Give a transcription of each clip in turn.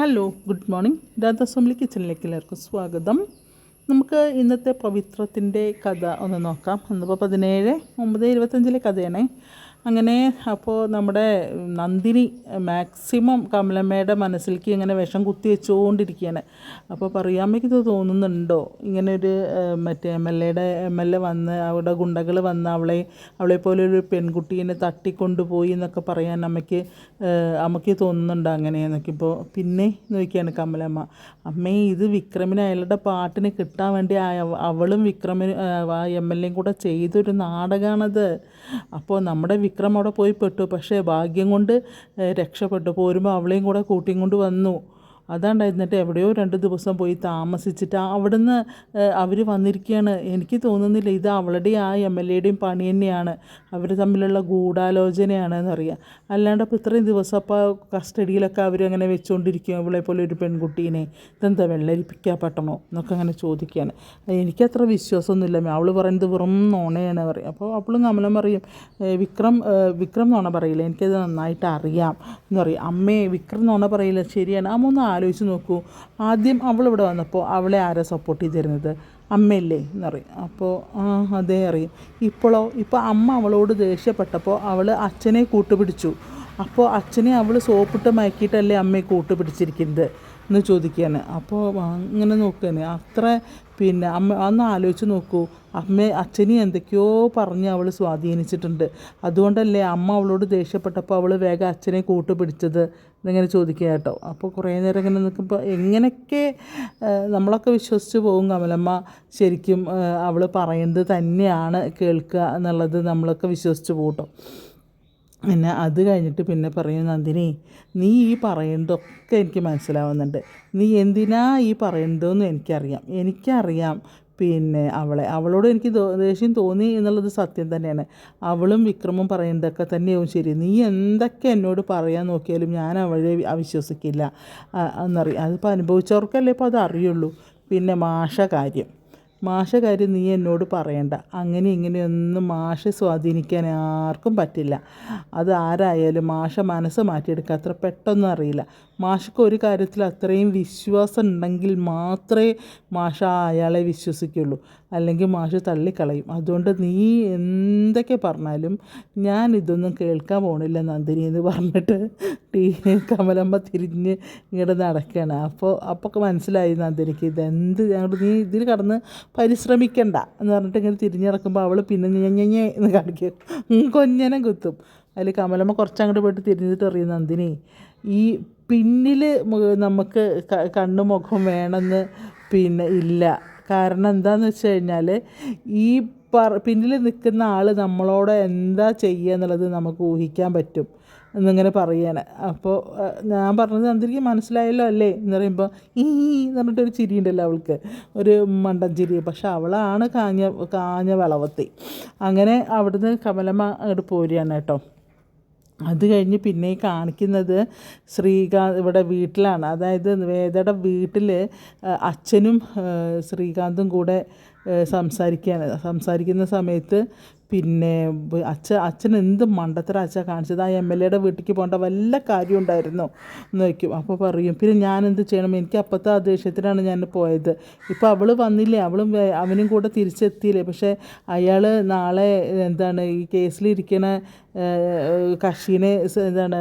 Hello good morning ദാദാസ്വാമി കിച്ചണിലേക്ക് എല്ലാവർക്കും സ്വാഗതം. നമുക്ക് ഇന്നത്തെ പവിത്രത്തിന്റെ കഥ ഒന്ന് നോക്കാം. ഒന്നിപ്പോൾ പതിനേഴ് ഒമ്പത് ഇരുപത്തഞ്ചിലെ കഥയാണേ. അങ്ങനെ അപ്പോൾ നമ്മുടെ നന്ദിനി മാക്സിമം കമലമ്മയുടെ മനസ്സിലേക്ക് ഇങ്ങനെ വിഷം കുത്തി വെച്ചുകൊണ്ടിരിക്കുകയാണ്. അപ്പോൾ പറയാമ്മയ്ക്ക് ഇത് തോന്നുന്നുണ്ടോ? ഇങ്ങനെ ഒരു മറ്റേ എം എൽ എയുടെ എം എൽ എ വന്ന് അവിടെ ഗുണ്ടകൾ വന്ന് അവളെ അവളെ പോലെ ഒരു പെൺകുട്ടീനെ തട്ടിക്കൊണ്ടുപോയി എന്നൊക്കെ പറയാൻ അമ്മയ്ക്ക് അമ്മയ്ക്ക് തോന്നുന്നുണ്ടോ അങ്ങനെയെന്നൊക്കെ? ഇപ്പോൾ പിന്നെ നോക്കിയാണ് കമലമ്മ. അമ്മേ ഇത് വിക്രമിനെ അയാളുടെ പാട്ടിന് കിട്ടാൻ വേണ്ടി അവളും വിക്രമിന് ആ എം എൽ എയും കൂടെ ചെയ്തൊരു നാടകമാണത് അപ്പോൾ നമ്മുടെ വിക്രം അവിടെ പോയി പെട്ടു. പക്ഷേ ഭാഗ്യം കൊണ്ട് രക്ഷപ്പെട്ടു. പോരുമ്പോൾ അവളെയും കൂടെ കൂട്ടിയും കൊണ്ട് വന്നു. അതാണ്ടായിരുന്നിട്ട് എവിടെയോ രണ്ട് ദിവസം പോയി താമസിച്ചിട്ട് അവിടുന്ന് അവർ വന്നിരിക്കുകയാണ് എനിക്ക് തോന്നുന്നില്ല ഇത് അവളുടെ ആ എം എൽ എയുടെയും പണി തന്നെയാണ്. അവർ തമ്മിലുള്ള ഗൂഢാലോചനയാണെന്ന് അറിയാം അല്ലാണ്ട് അപ്പോൾ ഇത്രയും ദിവസം അപ്പോൾ കസ്റ്റഡിയിലൊക്കെ അവരങ്ങനെ വെച്ചുകൊണ്ടിരിക്കും ഇവളെ പോലെ ഒരു പെൺകുട്ടീനെ. ഇതെന്താ വെള്ളരിപ്പിക്കാൻ പറ്റണോ എന്നൊക്കെ അങ്ങനെ ചോദിക്കുകയാണ്. എനിക്കത്ര വിശ്വാസമൊന്നുമില്ല അവൾ പറയുന്നത് വെറും നോണയാണ് പറയും. അപ്പോൾ അവളും കമലം പറയും വിക്രം വിക്രം നോണ പറയില്ല? എനിക്കത് നന്നായിട്ട് അറിയാം എന്ന് പറയും. അമ്മേ വിക്രം നോണ പറയില്ല? ശരിയാണ്. അമ്മ ഒന്ന് ആലോചിച്ച് നോക്കൂ. ആദ്യം അവൾ ഇവിടെ വന്നപ്പോൾ അവളെ ആരാ സപ്പോർട്ട് ചെയ്തിരുന്നത്? അമ്മയല്ലേ എന്ന് അപ്പോൾ ആ അതേ അറിയും. ഇപ്പോഴോ ഇപ്പോൾ അമ്മ അവളോട് ദേഷ്യപ്പെട്ടപ്പോൾ അവൾ അച്ഛനെ കൂട്ടുപിടിച്ചു. അപ്പോൾ അച്ഛനെ അവൾ സോപ്പിട്ട് മയക്കിയിട്ടല്ലേ അമ്മയെ കൂട്ടുപിടിച്ചിരിക്കുന്നത്? എന്ന് ചോദിക്കുകയാണ്. അപ്പോൾ അങ്ങനെ നോക്കുകയാണ്. അത്ര പിന്നെ അമ്മ അന്ന് ആലോചിച്ച് നോക്കൂ. അമ്മ അച്ഛനെ എന്തൊക്കെയോ പറഞ്ഞ് അവൾ സ്വാധീനിച്ചിട്ടുണ്ട്. അതുകൊണ്ടല്ലേ അമ്മ അവളോട് ദേഷ്യപ്പെട്ടപ്പോൾ അവൾ വേഗം അച്ഛനെ കൂട്ടുപിടിച്ചത് എന്നിങ്ങനെ ചോദിക്കുക കേട്ടോ. അപ്പോൾ കുറേ നേരം ഇങ്ങനെ നിൽക്കുമ്പോൾ എങ്ങനെയൊക്കെ നമ്മളൊക്കെ വിശ്വസിച്ച് പോകും കമലമ്മ. ശരിക്കും അവൾ പറയുന്നത് തന്നെയാണ് കേൾക്കുക എന്നുള്ളത് നമ്മളൊക്കെ വിശ്വസിച്ച് പോകട്ടോ പിന്നെ അത് കഴിഞ്ഞിട്ട് പിന്നെ പറയും നന്ദിനി നീ ഈ പറയുന്നതൊക്കെ എനിക്ക് മനസ്സിലാവുന്നുണ്ട്. നീ എന്തിനാ ഈ പറയുന്നതെന്ന് എനിക്കറിയാം. എനിക്കറിയാം പിന്നെ അവളെ. അവളോട് എനിക്ക് ദേഷ്യം തോന്നി എന്നുള്ളത് സത്യം തന്നെയാണ്. അവളും വിക്രമും പറയുന്നതൊക്കെ തന്നെയാവും ശരി. നീ എന്തൊക്കെ എന്നോട് പറയാൻ നോക്കിയാലും ഞാൻ അവളെ അവിശ്വസിക്കില്ല. എന്നറിയാം അതിപ്പോൾ അനുഭവിച്ചവർക്കല്ലേ ഇപ്പോൾ അത് അറിയുള്ളൂ പിന്നെ മാഷ കാര്യം. മാഷ കാര്യം നീ എന്നോട് പറയണ്ട. അങ്ങനെ ഇങ്ങനെയൊന്നും മാഷ സ്വാധീനിക്കാൻ ആർക്കും പറ്റില്ല. അത് ആരായാലും മാഷ മനസ്സ് മാറ്റിയെടുക്കുക അത്ര പെട്ടെന്നും അറിയില്ല. മാഷക്ക് ഒരു കാര്യത്തിൽ അത്രയും വിശ്വാസം ഉണ്ടെങ്കിൽ മാത്രമേ മാഷ അയാളെ വിശ്വസിക്കുള്ളൂ. അല്ലെങ്കിൽ മാഷ് തള്ളിക്കളയും. അതുകൊണ്ട് നീ എന്തൊക്കെ പറഞ്ഞാലും ഞാൻ ഇതൊന്നും കേൾക്കാൻ പോണില്ല നന്ദിനി എന്ന് പറഞ്ഞിട്ട്. ടീ കമലമ്മ തിരിഞ്ഞ് ഇങ്ങോട്ട് നടക്കുകയാണ് അപ്പോൾ അപ്പോൾ മനസ്സിലായി നന്ദിനിക്ക് ഇതെന്ത് ഞങ്ങൾ നീ ഇതിൽ കടന്ന് പരിശ്രമിക്കണ്ട എന്ന് പറഞ്ഞിട്ട് ഇങ്ങനെ തിരിഞ്ഞിറക്കുമ്പോൾ അവൾ പിന്നെ ഞഞ്ഞഞ്ഞേ എന്ന് കാണിക്കും. കൊഞ്ഞനം കുത്തും. അതിൽ കമലമ്മ കുറച്ചങ്ങോട്ട് പോയിട്ട് തിരിഞ്ഞിട്ട് അറിയും നന്ദിനി ഈ പിന്നിൽ നമുക്ക് കണ്ണുമുഖം കണ്ണും മുഖം വേണമെന്ന് പിന്നെ ഇല്ല. കാരണം എന്താന്ന് വെച്ച് കഴിഞ്ഞാൽ ഈ പറ പിന്നിൽ നിൽക്കുന്ന ആൾ നമ്മളോട് എന്താ ചെയ്യുക എന്നുള്ളത് നമുക്ക് ഊഹിക്കാൻ പറ്റും. എന്നിങ്ങനെ പറയാണ്. അപ്പോൾ ഞാൻ പറഞ്ഞത് നന്ദിനിക്ക് മനസ്സിലായല്ലോ അല്ലേ? എന്ന് പറയുമ്പോൾ ഈ എന്ന് പറഞ്ഞിട്ടൊരു ചിരി ഉണ്ടല്ലോ അവൾക്ക്. ഒരു മണ്ടൻ ചിരി. പക്ഷെ അവളാണ് കാഞ്ഞ കാഞ്ഞ വളവത്തി അങ്ങനെ അവിടുന്ന് കമലമ്മ അങ്ങോട്ട് പോരുകയാണ് കേട്ടോ. അത് കഴിഞ്ഞ് പിന്നെ കാണിക്കുന്നത് ശ്രീകാന്ത് ഇവിടെ വീട്ടിലാണ്. അതായത് വേദയുടെ വീട്ടിൽ അച്ഛനും ശ്രീകാന്തും കൂടെ സംസാരിക്കുകയാണ് സംസാരിക്കുന്ന സമയത്ത് പിന്നെ അച്ഛ അച്ഛൻ എന്ത് മണ്ടത്തര അച്ഛ കാണിച്ചത്? ആ എം എൽ എയുടെ വീട്ടിലേക്ക് പോകേണ്ട വല്ല കാര്യം ഉണ്ടായിരുന്നു എന്ന് വയ്ക്കും. അപ്പോൾ പറയും പിന്നെ ഞാൻ എന്ത് ചെയ്യണം? എനിക്ക് അപ്പോഴത്തെ ആ ദേഷ്യത്തിനാണ് ഞാൻ പോയത്. ഇപ്പോൾ അവൾ വന്നില്ലേ? അവളും അവനും കൂടെ തിരിച്ചെത്തിയില്ലേ? പക്ഷേ അയാൾ നാളെ എന്താണ് ഈ കേസിലിരിക്കണ കക്ഷീനെ എന്താണ്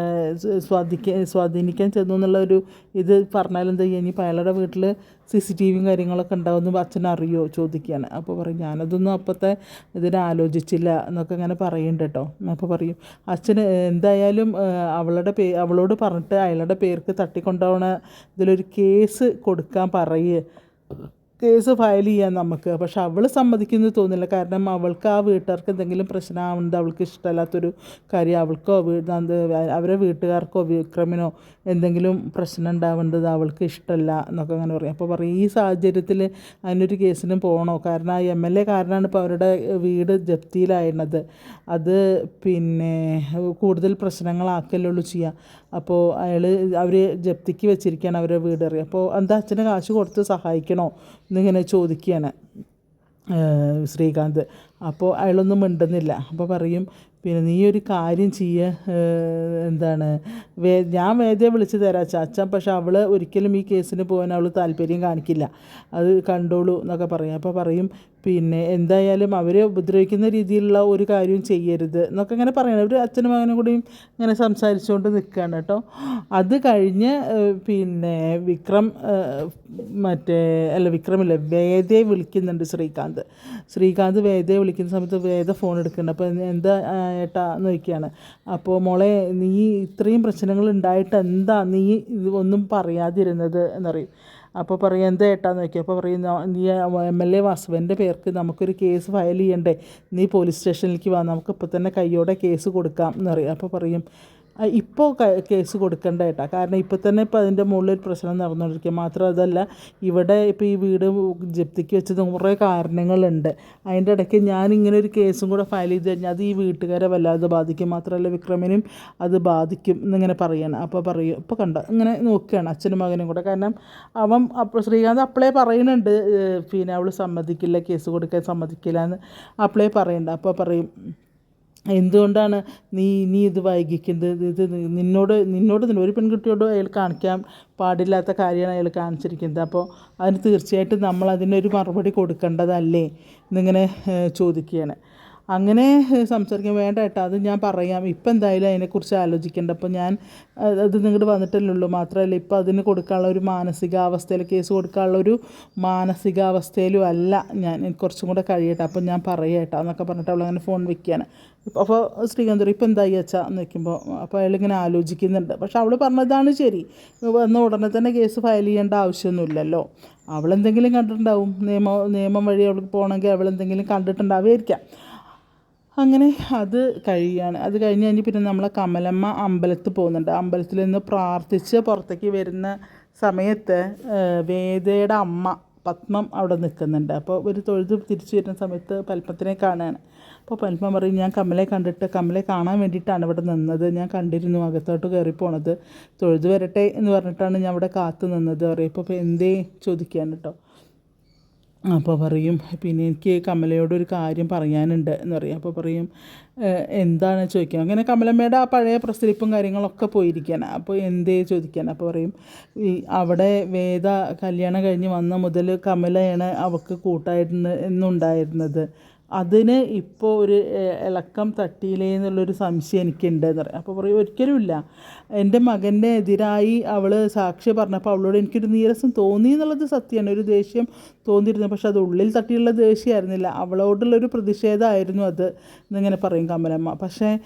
സ്വാധീനിക്കാൻ സ്വാധീനിക്കാൻ ചെന്നു എന്നുള്ള ഒരു ഇത് പറഞ്ഞാലെന്താ ചെയ്യുക ഇനിയിപ്പോൾ അയാളുടെ വീട്ടിൽ സി സി ടി വിയും കാര്യങ്ങളൊക്കെ ഉണ്ടാവുമെന്ന് അച്ഛൻ അറിയോ? ചോദിക്കുകയാണ്. അപ്പോൾ പറയും ഞാനതൊന്നും അപ്പോഴത്തെ ഇതിനെ ആലോചിച്ചില്ല എന്നൊക്കെ അങ്ങനെ പറയുന്നുണ്ട് കേട്ടോ. അപ്പോൾ പറയും അച്ഛന് എന്തായാലും അവളുടെ പേ അവളോട് പറഞ്ഞിട്ട് അയാളുടെ പേർക്ക് തട്ടിക്കൊണ്ടുപോകണ ഇതിലൊരു കേസ് കൊടുക്കാൻ പറയുക കേസ് ഫയൽ ചെയ്യാൻ നമുക്ക്. പക്ഷെ അവൾ സമ്മതിക്കുന്നത് തോന്നില്ല കാരണം അവൾക്ക് ആ വീട്ടുകാർക്ക് എന്തെങ്കിലും പ്രശ്നമാവുന്നത് അവൾക്ക് ഇഷ്ടമല്ലാത്തൊരു കാര്യം അവൾക്കോ അവരെ വീട്ടുകാർക്കോ വിക്രമിനോ എന്തെങ്കിലും പ്രശ്നം ഉണ്ടാവേണ്ടത് അവൾക്ക് ഇഷ്ടമല്ല എന്നൊക്കെ അങ്ങനെ പറയും. അപ്പോൾ പറയും ഈ സാഹചര്യത്തിൽ അതിനൊരു കേസിന് പോകണോ? കാരണം ആ എം എൽ എ കാരനാണ് ഇപ്പോൾ അവരുടെ വീട് ജപ്തിയിലായിരുന്നത്. അത് പിന്നെ കൂടുതൽ പ്രശ്നങ്ങളാക്കല്ലുള്ളൂ ചെയ്യുക അപ്പോൾ അയാൾ അവർ ജപ്തിക്ക് വെച്ചിരിക്കുകയാണ് അവരുടെ വീട് അറിയാം. അപ്പോൾ എന്താ അച്ഛനെ കാശ് കൊടുത്ത് സഹായിക്കണോ എന്നിങ്ങനെ ചോദിക്കുകയാണ് ശ്രീകാന്ത്. അപ്പോൾ അയാളൊന്നും മിണ്ടുന്നില്ല. അപ്പോൾ പറയും പിന്നെ നീ ഒരു കാര്യം ചെയ്യ എന്താണ് വേ ഞാൻ വേദയെ വിളിച്ച് തരാം ചാച്ച പക്ഷെ അവൾ ഒരിക്കലും ഈ കേസിന് പോകാൻ അവൾ താല്പര്യം കാണിക്കില്ല. അത് കണ്ടോളൂ എന്നൊക്കെ പറയും. അപ്പോൾ പറയും പിന്നെ എന്തായാലും അവരെ ഉപദ്രവിക്കുന്ന രീതിയിലുള്ള ഒരു കാര്യവും ചെയ്യരുത് എന്നൊക്കെ ഇങ്ങനെ പറയണം അവർ അച്ഛനും മകനും കൂടിയും ഇങ്ങനെ സംസാരിച്ചുകൊണ്ട് നിൽക്കുകയാണ് കേട്ടോ. അത് കഴിഞ്ഞ് പിന്നെ വിക്രം മറ്റേ അല്ല വിക്രമില്ല വേദയെ വിളിക്കുന്നുണ്ട് ശ്രീകാന്ത്. ശ്രീകാന്ത് വേദയെ വിളിക്കുന്ന സമയത്ത് വേദ ഫോൺ എടുക്കുന്നുണ്ട്. അപ്പോൾ എന്താ ഏട്ടാ എന്ന് അപ്പോൾ മോളെ നീ ഇത്രയും പ്രശ്നങ്ങൾ ഉണ്ടായിട്ട് എന്താ നീ ഒന്നും പറയാതിരുന്നത് എന്നറിയും. അപ്പോൾ പറയും എന്താ ഏട്ടാന്ന് നോക്കി. അപ്പോൾ പറയും നീ എം എൽ എ വാസുവിന്റെ പേർക്ക് നമുക്കൊരു കേസ് ഫയൽ ചെയ്യണ്ടേ? നീ പോലീസ് സ്റ്റേഷനിലേക്ക് വാ. നമുക്ക് ഇപ്പോൾ തന്നെ കയ്യോടെ കേസ് കൊടുക്കാം എന്ന് പറയും. അപ്പോൾ പറയും "ആ, ഇപ്പോൾ കേസ് കൊടുക്കേണ്ട കേട്ടോ. കാരണം ഇപ്പോൾ തന്നെ ഇപ്പോൾ അതിന്റെ മുകളിൽ ഒരു പ്രശ്നം നടന്നുകൊണ്ടിരിക്കുക മാത്രം അതല്ല ഇവിടെ ഇപ്പോൾ ഈ വീട് ജപ്തിക്ക് വെച്ചത് കുറേ കാരണങ്ങളുണ്ട്. അതിന്റെ ഇടയ്ക്ക് ഞാൻ ഇങ്ങനെ ഒരു കേസും കൂടെ ഫയൽ ചെയ്ത് കഴിഞ്ഞാൽ അത് ഈ വീട്ടുകാരെ വല്ലാതെ ബാധിക്കും. മാത്രമല്ല വിക്രമിനും അത് ബാധിക്കും എന്നിങ്ങനെ പറയണം. അപ്പോൾ പറയും. ഇപ്പോൾ കണ്ടോ ഇങ്ങനെ നോക്കുകയാണ് അച്ഛനും മകനും കൂടെ. കാരണം അവൻ അപ്പോൾ ശ്രീകാന്ത് അപ്പളേ പറയുന്നുണ്ട് പിന്നെ അവൾ സമ്മതിക്കില്ല കേസ് കൊടുക്കാൻ സമ്മതിക്കില്ല എന്ന് അപ്പളേ പറയുന്നുണ്ട് അപ്പോൾ പറയും എന്തുകൊണ്ടാണ് നീ നീ ഇത് വൈകിക്കുന്നത്? ഇത് നിന്നോട് നിന്നോട് ഒരു പെൺകുട്ടിയോട് അയാൾ കാണിക്കാൻ പാടില്ലാത്ത കാര്യമാണ് അയാൾ കാണിച്ചിരിക്കുന്നത്. അപ്പോൾ അതിന് തീർച്ചയായിട്ടും നമ്മൾ അതിനൊരു മറുപടി കൊടുക്കേണ്ടതല്ലേ എന്നിങ്ങനെ ചോദിക്കുകയാണ്. അങ്ങനെ സംസാരിക്കാൻ വേണ്ട ഏട്ടാ അത് ഞാൻ പറയാം. ഇപ്പം എന്തായാലും അതിനെക്കുറിച്ച് ആലോചിക്കേണ്ട. അപ്പോൾ ഞാൻ അത് നിങ്ങോട്ട് വന്നിട്ടല്ലേ ഉള്ളൂ മാത്രമല്ല ഇപ്പം അതിന് കൊടുക്കാനുള്ള ഒരു മാനസികാവസ്ഥയിൽ കേസ് കൊടുക്കാനുള്ള ഒരു മാനസികാവസ്ഥയിലും അല്ല ഞാൻ. കുറച്ചും കൂടെ കഴിയട്ടെ. അപ്പം ഞാൻ പറയട്ടെ എന്നൊക്കെ പറഞ്ഞിട്ട് അവൾ അങ്ങനെ ഫോൺ വെക്കുകയാണ് ഇപ്പം അപ്പോൾ ശ്രീകാന്ത് പറയും, ഇപ്പം എന്തായി അച്ഛാ എന്ന് വെക്കുമ്പോൾ അപ്പോൾ അയാളിങ്ങനെ ആലോചിക്കുന്നുണ്ട്. പക്ഷെ അവൾ പറഞ്ഞതാണ് ശരി. വന്ന ഉടനെ തന്നെ കേസ് ഫയൽ ചെയ്യേണ്ട ആവശ്യമൊന്നുമില്ലല്ലോ. അവളെന്തെങ്കിലും കണ്ടിട്ടുണ്ടാവും. നിയമം നിയമം വഴി അവൾക്ക് പോകണമെങ്കിൽ അവളെന്തെങ്കിലും കണ്ടിട്ടുണ്ടാവുമായിരിക്കാം. അങ്ങനെ അത് കഴിയാണ്. അത് കഴിഞ്ഞ് കഴിഞ്ഞ് പിന്നെ നമ്മളെ കമലമ്മ അമ്പലത്തിൽ പോകുന്നുണ്ട്. അമ്പലത്തിൽ നിന്ന് പ്രാർത്ഥിച്ച് പുറത്തേക്ക് വരുന്ന സമയത്ത് വേദയുടെ അമ്മ പത്മം അവിടെ നിൽക്കുന്നുണ്ട്. അപ്പോൾ ഒരു തൊഴുത് തിരിച്ചു വരുന്ന സമയത്ത് പത്മത്തിനെ കാണുകയാണ് അപ്പോൾ പത്മം പറയും ഞാൻ കമലെ കണ്ടിട്ട് കമലെ കാണാൻ വേണ്ടിയിട്ടാണ് ഇവിടെ നിന്നത്. ഞാൻ കണ്ടിരുന്നു അകത്തോട്ട് കയറി പോണത്. തൊഴുത് വരട്ടെ എന്ന് പറഞ്ഞിട്ടാണ് ഞാൻ ഇവിടെ കാത്തു നിന്നത്. പറയും. ഇപ്പോൾ എന്തേ ചോദിക്കാൻ കേട്ടോ. അപ്പോൾ പറയും പിന്നെ എനിക്ക് കമലയോട് ഒരു കാര്യം പറയാനുണ്ട് എന്ന് പറയും. അപ്പോൾ പറയും എന്താണ് ചോദിക്കുക അങ്ങനെ കമലമ്മയുടെ ആ പഴയ പ്രസരിപ്പും കാര്യങ്ങളൊക്കെ പോയിരിക്കാൻ അപ്പോൾ എന്തേ ചോദിക്കാൻ? അപ്പോൾ പറയും ഈ അവിടെ വേദ കല്യാണം കഴിഞ്ഞ് വന്ന മുതൽ കമലയാണ് അവൾക്ക് കൂട്ടായിരുന്നു എന്നുണ്ടായിരുന്നത്. അതിന് ഇപ്പോൾ ഒരു ഇളക്കം തട്ടിയില്ലേ എന്നുള്ളൊരു സംശയം എനിക്കുണ്ട് എന്ന് പറയും. അപ്പോൾ പറയും ഒരിക്കലുമില്ല. എന്റെ മകന്റെ എതിരായി അവൾ സാക്ഷി പറഞ്ഞപ്പോൾ അവളോട് എനിക്കൊരു നീരസം തോന്നി എന്നുള്ളത് സത്യമാണ് ഒരു ദേഷ്യം തോന്നിയിരുന്നു. പക്ഷെ അത് ഉള്ളിൽ തട്ടിയുള്ള ദേഷ്യമായിരുന്നില്ല. അവളോടുള്ളൊരു പ്രതിഷേധമായിരുന്നു അത് എന്നിങ്ങനെ പറയും കമലമ്മ. പക്ഷേ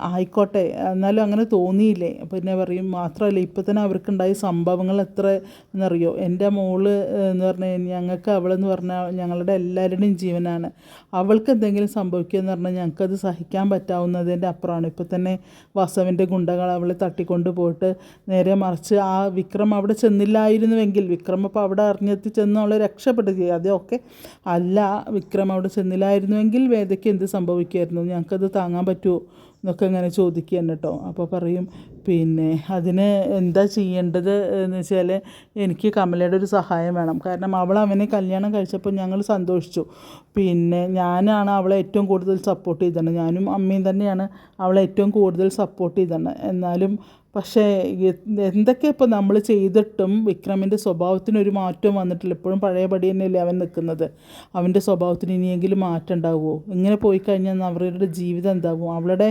ആയിക്കോട്ടെ. എന്നാലും അങ്ങനെ തോന്നിയില്ലേ? പിന്നെ പറയും മാത്രമല്ല ഇപ്പോൾ തന്നെ അവർക്കുണ്ടായ സംഭവങ്ങൾ എത്ര എന്നറിയോ? എന്റെ മോൾ എന്ന് പറഞ്ഞാൽ ഞങ്ങൾക്ക് അവളെന്ന് പറഞ്ഞാൽ ഞങ്ങളുടെ എല്ലാവരുടെയും ജീവനാണ്. അവൾക്ക് എന്തെങ്കിലും സംഭവിക്കുക എന്ന് പറഞ്ഞാൽ ഞങ്ങൾക്കത് സഹിക്കാൻ പറ്റാവുന്നതിന്റെ അപ്പുറമാണ്. ഇപ്പോൾ തന്നെ വസവിന്റെ ഗുണ്ടകൾ അവളെ തട്ടിക്കൊണ്ട് പോയിട്ട് നേരെ മറിച്ച് ആ വിക്രം അവിടെ ചെന്നില്ലായിരുന്നുവെങ്കിൽ വിക്രം അപ്പോൾ അവിടെ അറിഞ്ഞെത്തി ചെന്ന് അവളെ രക്ഷപ്പെടുക അതൊക്കെ അല്ല വിക്രം അവിടെ ചെന്നില്ലായിരുന്നുവെങ്കിൽ വേദയ്ക്ക് എന്ത് സംഭവിക്കുമായിരുന്നു? ഞങ്ങൾക്കത് താങ്ങാൻ പറ്റുമോ? എന്നൊക്കെ ഇങ്ങനെ ചോദിക്കുകയാണ് കേട്ടോ. അപ്പോൾ പറയും പിന്നെ അതിന് എന്താ ചെയ്യേണ്ടത് എന്ന് വെച്ചാൽ എനിക്ക് കമലയുടെ ഒരു സഹായം വേണം. കാരണം അവൾ അവനെ കല്യാണം കഴിച്ചപ്പോൾ ഞങ്ങൾ സന്തോഷിച്ചു. പിന്നെ ഞാനാണ് അവളെ ഏറ്റവും കൂടുതൽ സപ്പോർട്ട് ചെയ്തത്. ഞാനും അമ്മയും തന്നെയാണ് അവളെ ഏറ്റവും കൂടുതൽ സപ്പോർട്ട് ചെയ്തത്. എന്നാലും പക്ഷേ എന്തൊക്കെ ഇപ്പോൾ നമ്മൾ ചെയ്തിട്ടും വിക്രമിന്റെ സ്വഭാവത്തിനൊരു മാറ്റവും വന്നിട്ടില്ല. ഇപ്പോഴും പഴയപടി തന്നെയല്ലേ അവൻ നിൽക്കുന്നത് അവന്റെ സ്വഭാവത്തിന് ഇനിയെങ്കിലും മാറ്റം ഉണ്ടാവുമോ ഇങ്ങനെ പോയി കഴിഞ്ഞാൽ അവരുടെ ജീവിതം എന്താകും അവളുടെ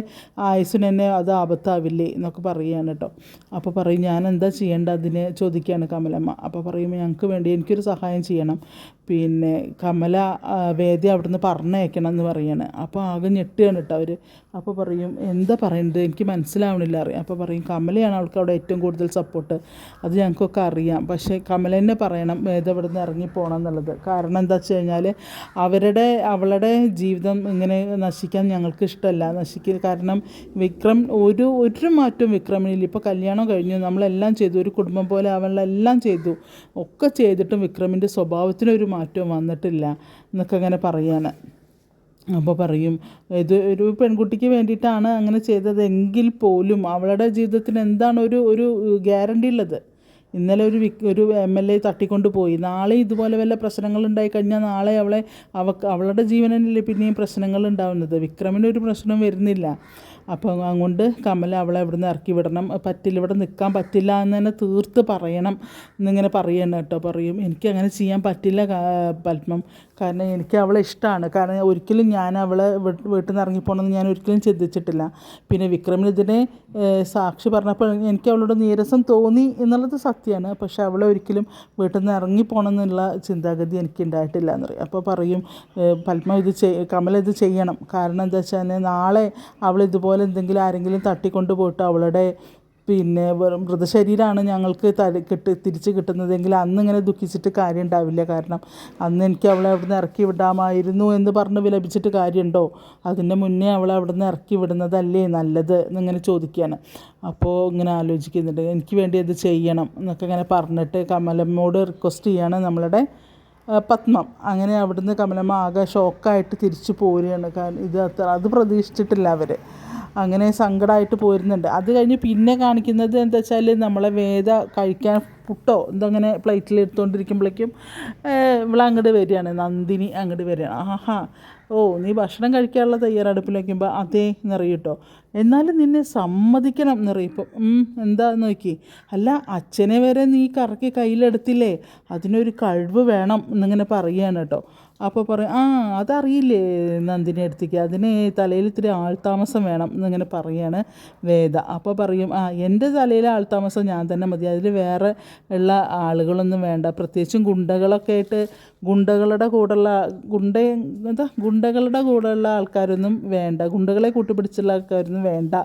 ആയുസ്സിന് തന്നെ അത് ആപത്താവില്ലേ എന്നൊക്കെ പറയുകയാണ് കേട്ടോ. അപ്പോൾ പറയും ഞാൻ എന്താ ചെയ്യേണ്ട അതിന് ചോദിക്കുകയാണ് കമലമ്മ. അപ്പോൾ പറയുമ്പോൾ ഞങ്ങൾക്ക് വേണ്ടി എനിക്കൊരു സഹായം ചെയ്യണം. പിന്നെ കമല വേദി അവിടുന്ന് പറഞ്ഞയക്കണം എന്ന് പറയാണ്. അപ്പോൾ ആകെ ഞെട്ടുകയാണ് കേട്ടോ അവർ അപ്പോൾ പറയും എന്താ പറയേണ്ടത്? എനിക്ക് മനസ്സിലാവണില്ല. അറിയാം അപ്പോൾ പറയും കമലയാണ് അവൾക്ക് അവിടെ ഏറ്റവും കൂടുതൽ സപ്പോർട്ട് അത് ഞങ്ങൾക്കൊക്കെ അറിയാം. പക്ഷേ കമല തന്നെ പറയണം വേദ ഇവിടെ നിന്ന് ഇറങ്ങിപ്പോകണം എന്നുള്ളത്. കാരണം എന്താ വെച്ച് കഴിഞ്ഞാൽ അവരുടെ അവളുടെ ജീവിതം ഇങ്ങനെ നശിക്കാൻ ഞങ്ങൾക്ക് ഇഷ്ടമല്ല. നശിക്കുക കാരണം വിക്രം ഒരു ഒരു മാറ്റവും വിക്രമിനില്ല. ഇപ്പോൾ കല്യാണം കഴിഞ്ഞു. നമ്മളെല്ലാം ചെയ്തു. ഒരു കുടുംബം പോലെ അവളെല്ലാം ചെയ്തു. ഒക്കെ ചെയ്തിട്ടും വിക്രമിന്റെ സ്വഭാവത്തിനൊരു മാറ്റവും വന്നിട്ടില്ല. എന്നൊക്കെ അങ്ങനെ പറയാണ്. അപ്പോൾ പറയും ഇത് ഒരു പെൺകുട്ടിക്ക് വേണ്ടിയിട്ടാണ് അങ്ങനെ ചെയ്തതെങ്കിൽ പോലും അവളുടെ ജീവിതത്തിന് എന്താണ് ഒരു ഒരു ഗ്യാരണ്ടി ഉള്ളത്? ഇന്നലെ ഒരു വി ഒരു എം എൽ എ തട്ടിക്കൊണ്ട് പോയി. നാളെ ഇതുപോലെ വല്ല പ്രശ്നങ്ങൾ ഉണ്ടായി കഴിഞ്ഞാൽ നാളെ അവളെ അവക്ക് അവളുടെ ജീവനല്ലേ പിന്നെയും പ്രശ്നങ്ങൾ ഉണ്ടാവുന്നത്? വിക്രമിന് ഒരു പ്രശ്നം വരുന്നില്ല. അപ്പം അതുകൊണ്ട് കമല അവളെ അവിടെ നിന്ന് ഇറക്കി വിടണം. പറ്റില്ല ഇവിടെ നിൽക്കാൻ പറ്റില്ല എന്ന് തന്നെ തീർത്ത് പറയണം എന്നിങ്ങനെ പറയണം കേട്ടോ. പറയും എനിക്ക് അങ്ങനെ ചെയ്യാൻ പറ്റില്ല പത്മം. കാരണം എനിക്ക് അവളെ ഇഷ്ടമാണ് കാരണം ഒരിക്കലും ഞാൻ അവളെ വീട്ടിൽ നിന്ന് ഇറങ്ങിപ്പോകണമെന്ന് ഞാൻ ഒരിക്കലും ചിന്തിച്ചിട്ടില്ല. പിന്നെ വിക്രമിന് ഇതിനെ സാക്ഷി പറഞ്ഞപ്പോൾ എനിക്ക് അവളോട് നീരസം തോന്നി എന്നുള്ളത് സത്യമാണ് പക്ഷെ അവളെ ഒരിക്കലും വീട്ടിൽ നിന്ന് ഇറങ്ങിപ്പോകണം എന്നുള്ള ചിന്താഗതി എനിക്ക് ഉണ്ടായിട്ടില്ല എന്ന് പറയും അപ്പോൾ പറയും പത്മ ഇത് ചെയ് കമൽ ഇത് ചെയ്യണം. കാരണം എന്താ വെച്ചാൽ നാളെ അവൾ ഇതുപോലെ എന്തെങ്കിലും ആരെങ്കിലും തട്ടിക്കൊണ്ട് പോയിട്ട് അവളുടെ പിന്നെ വെറും മൃതശരീരമാണ് ഞങ്ങൾക്ക് തല കിട്ടി തിരിച്ച് കിട്ടുന്നതെങ്കിൽ അന്ന് ഇങ്ങനെ ദുഃഖിച്ചിട്ട് കാര്യം ഉണ്ടാവില്ല കാരണം അന്ന് എനിക്ക് അവളെ അവിടെ നിന്ന് ഇറക്കി വിടാമായിരുന്നു എന്ന് പറഞ്ഞ് വിലപിച്ചിട്ട് കാര്യമുണ്ടോ? അതിന്റെ മുന്നേ അവളെ അവിടെ നിന്ന് ഇറക്കി വിടുന്നതല്ലേ നല്ലത് എന്നിങ്ങനെ ചോദിക്കുകയാണ്. അപ്പോൾ ഇങ്ങനെ ആലോചിക്കുന്നുണ്ട്. എനിക്ക് വേണ്ടി ഇത് ചെയ്യണം എന്നൊക്കെ ഇങ്ങനെ പറഞ്ഞിട്ട് കമലമ്മോട് റിക്വസ്റ്റ് ചെയ്യാണ് നമ്മളുടെ പത്മം. അങ്ങനെ അവിടുന്ന് കമലമ്മ ആകെ ഷോക്കായിട്ട് തിരിച്ചു പോരുകയാണ്. കാരണം ഇത് അത്ര അത് പ്രതീക്ഷിച്ചിട്ടില്ല അവർ അങ്ങനെ സങ്കടമായിട്ട് പോരുന്നുണ്ട്. അത് കഴിഞ്ഞ് പിന്നെ കാണിക്കുന്നത് എന്താ വെച്ചാൽ നമ്മളെ വേദ കഴിക്കാൻ പുട്ടോ എന്തങ്ങനെ പ്ലേറ്റിൽ എടുത്തുകൊണ്ടിരിക്കുമ്പോഴേക്കും ഇവിടെ അങ്ങോട്ട് വരികയാണ്. നന്ദിനി അങ്ങോട്ട് വരികയാണ്. ആഹാ. ഓ നീ ഭക്ഷണം കഴിക്കാനുള്ള തയ്യാറെടുപ്പിൽ വയ്ക്കുമ്പോൾ അതേ നിറയിട്ടോ എന്നാലും നിന്നെ സമ്മതിക്കണം നിറയിപ്പം എന്താ നോക്കി. അല്ല അച്ഛനെ വരെ നീ കറക്കി കയ്യിലെടുത്തില്ലേ? അതിനൊരു കഴിവ് വേണം എന്നിങ്ങനെ പറയുകയാണ് കേട്ടോ. അപ്പോൾ പറയും ആ അതറിയില്ലേ നന്ദിനി അടുത്തേക്ക്? അതിന് തലയിൽ ഇത്തിരി ആൾതാമസം വേണം എന്നിങ്ങനെ പറയാണ് വേദ. അപ്പോൾ പറയും ആ എന്റെ തലയിൽ ആൾതാമസം ഞാൻ തന്നെ മതി. അതിൽ വേറെ ഉള്ള ആളുകളൊന്നും വേണ്ട. പ്രത്യേകിച്ചും ഗുണ്ടകളൊക്കെ ആയിട്ട് ഗുണ്ടകളുടെ കൂടെയുള്ള ഗുണ്ട എന്താ ഗുണ്ടകളുടെ കൂടെയുള്ള ആൾക്കാരൊന്നും വേണ്ട. ഗുണ്ടകളെ കൂട്ടുപിടിച്ചുള്ള ആൾക്കാരൊന്നും വേണ്ട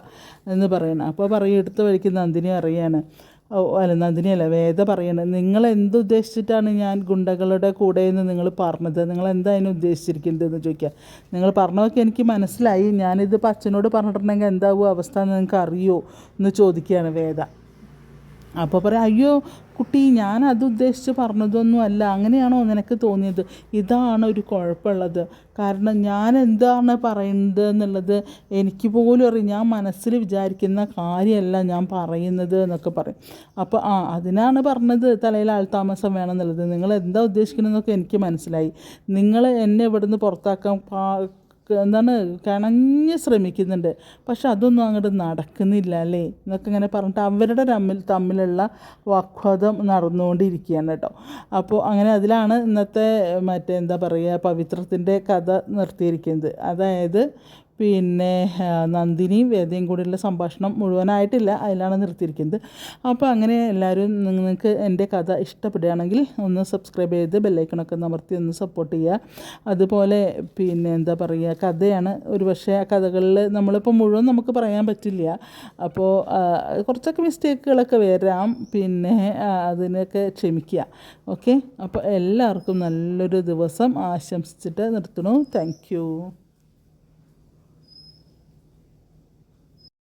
എന്ന് പറയണം. അപ്പോൾ പറയും എടുത്ത വഴിക്ക് നന്ദിനി അറിയാണ്. അല്ല നന്ദിനിയല്ല വേദ പറയണത് നിങ്ങൾ എന്ത് ഉദ്ദേശിച്ചിട്ടാണ് ഞാൻ ഗുണ്ടകളുടെ കൂടെ എന്ന് നിങ്ങൾ പറഞ്ഞത്? നിങ്ങൾ എന്താ അതിന് ഉദ്ദേശിച്ചിരിക്കുന്നത് എന്ന് ചോദിക്കുക. നിങ്ങൾ പറഞ്ഞതൊക്കെ എനിക്ക് മനസ്സിലായി. ഞാനിത് അച്ഛനോട് പറഞ്ഞിട്ടുണ്ടെങ്കിൽ എന്താവും അവസ്ഥ നിങ്ങൾക്ക് അറിയോ എന്ന് ചോദിക്കുകയാണ് വേദ. അപ്പോൾ പറയാം അയ്യോ കുട്ടി ഞാൻ അത് ഉദ്ദേശിച്ച് പറഞ്ഞതൊന്നും അല്ല. അങ്ങനെയാണോ നിനക്ക് തോന്നിയത്? ഇതാണ് ഒരു കുഴപ്പമുള്ളത്. കാരണം ഞാൻ എന്താണ് പറയുന്നത് എന്നുള്ളത് എനിക്ക് പോലും അറിയാം. ഞാൻ മനസ്സിൽ വിചാരിക്കുന്ന കാര്യമല്ല ഞാൻ പറയുന്നത് എന്നൊക്കെ പറയും. അപ്പോൾ ആ അതിനാണ് പറഞ്ഞത് തലയിൽ ആൾതാമസം വേണമെന്നുള്ളത് നിങ്ങൾ എന്താ ഉദ്ദേശിക്കുന്നതെന്നൊക്കെ എനിക്ക് മനസ്സിലായി. നിങ്ങൾ എന്നെ ഇവിടുന്ന് പുറത്താക്കാൻ എന്താണ് കണഞ്ഞ് ശ്രമിക്കുന്നുണ്ട്. പക്ഷെ അതൊന്നും അങ്ങോട്ട് നടക്കുന്നില്ല അല്ലേ? എന്നൊക്കെ ഇങ്ങനെ പറഞ്ഞിട്ട് അവരുടെ തമ്മിൽ തമ്മിലുള്ള വാഗ്വാദം നടന്നുകൊണ്ടിരിക്കുകയാണ് കേട്ടോ. അപ്പോൾ അങ്ങനെ അതിലാണ് ഇന്നത്തെ മറ്റേ എന്താ പറയുക പവിത്രത്തിന്റെ കഥ നിർത്തിയിരിക്കുന്നത്. അതായത് പിന്നെ നന്ദിനിയും വേദയും കൂടെയുള്ള സംഭാഷണം മുഴുവനായിട്ടില്ല. അതിലാണ് നിർത്തിയിരിക്കുന്നത്. അപ്പോൾ അങ്ങനെ എല്ലാവരും നിങ്ങൾക്ക് എന്റെ കഥ ഇഷ്ടപ്പെടുകയാണെങ്കിൽ ഒന്ന് സബ്സ്ക്രൈബ് ചെയ്ത് ബെല്ലൈക്കണൊക്കെ നമർത്തി ഒന്ന് സപ്പോർട്ട് ചെയ്യുക. അതുപോലെ പിന്നെ എന്താ പറയുക കഥയാണ്. ഒരു പക്ഷേ ആ കഥകളിൽ നമ്മളിപ്പോൾ മുഴുവൻ നമുക്ക് പറയാൻ പറ്റില്ല. അപ്പോൾ കുറച്ചൊക്കെ മിസ്റ്റേക്കുകളൊക്കെ വരാം. പിന്നെ അതിനൊക്കെ ക്ഷമിക്കുക. ഓക്കെ? അപ്പോൾ എല്ലാവർക്കും നല്ലൊരു ദിവസം ആശംസിച്ചിട്ട് നിർത്തണു താങ്ക്